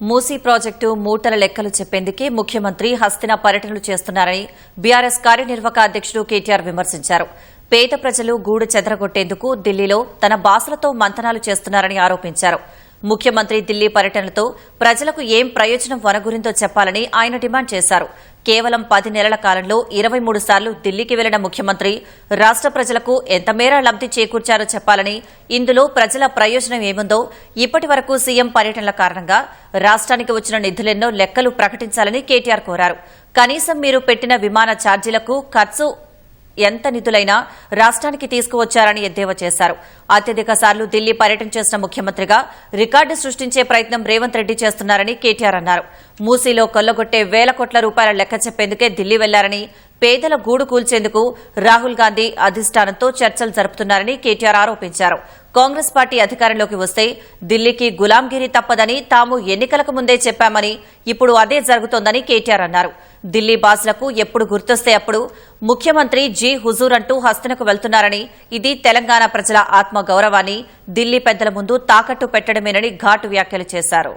Musi project మూటల లెక్కలు చెప్పేందుకే ముఖ్యమంత్రి హస్తిన పర్యటనలు చేస్తున్నారని బీఆర్ఎస్ కార్యనిర్వాహక అధ్యకుడు కేటీఆర్ విమర్శించారు. పేద ప్రజలు గూడు చెదరగొట్టేందుకు ఢిల్లీలో తన బాసలతో మంతనాలు చేస్తున్నారని ఆరోపించారు. ముఖ్యమంత్రి ఢిల్లీ పర్యటనలతో ప్రజలకు ఏం ప్రయోజనం వనగురిందో చెప్పాలని ఆయన డిమాండ్ చేశారు. కేవలం పది నెలల కాలంలో ఇరవై మూడు సార్లు ఢిల్లీకి వెళ్ళిన ముఖ్యమంత్రి రాష్ట ప్రజలకు ఎంతమేర లబ్ది చేకూర్చారో చెప్పాలని ఇందులో ప్రజల ప్రయోజనం ఏముందో ఇప్పటి వరకు సీఎం పర్యటనల కారణంగా రాష్ట్రానికి వచ్చిన నిధులెన్నో లెక్కలు ప్రకటించాలని కేటీఆర్ కోరారు. కనీసం మీరు పెట్టిన విమాన ఛార్జీలకు ఖర్చు ఎంత నిధులైనా రాష్ట్రానికి తీసుకువచ్చారని ఎద్దేవా చేశారు. అత్యధిక సార్లు ఢిల్లీ పర్యటన చేసిన ముఖ్యమంత్రిగా రికార్డు సృష్టించే ప్రయత్నం రేవంత్ రెడ్డి చేస్తున్నారని కేటీఆర్ అన్నారు. మూసీలో కొల్లగొట్టే వేల కోట్ల రూపాయల లెక్క చెప్పేందుకే ఢిల్లీ వెళ్ళారని పేదల గూడు కూల్చేందుకు రాహుల్ గాంధీ అధిష్టానంతో చర్చలు జరుపుతున్నారని కేటీఆర్ ఆరోపించారు. కాంగ్రెస్ పార్టీ అధికారంలోకి వస్తే ఢిల్లీకి గులాంగిరి తప్పదని తాము ఎన్నికలకు ముందే చెప్పామని ఇప్పుడు అదే జరుగుతోందని కేటీఆర్ అన్నారు. ఢిల్లీ బాసులకు ఎప్పుడు గుర్తొస్తే అప్పుడు ముఖ్యమంత్రి జీ హుజూర్ అంటూ హస్తనకు వెళ్తున్నారని ఇది తెలంగాణ ప్రజల ఆత్మ గౌరవాన్ని ఢిల్లీ పెద్దల ముందు తాకట్టు పెట్టడమేనని ఘాటు వ్యాఖ్యలు చేశారు.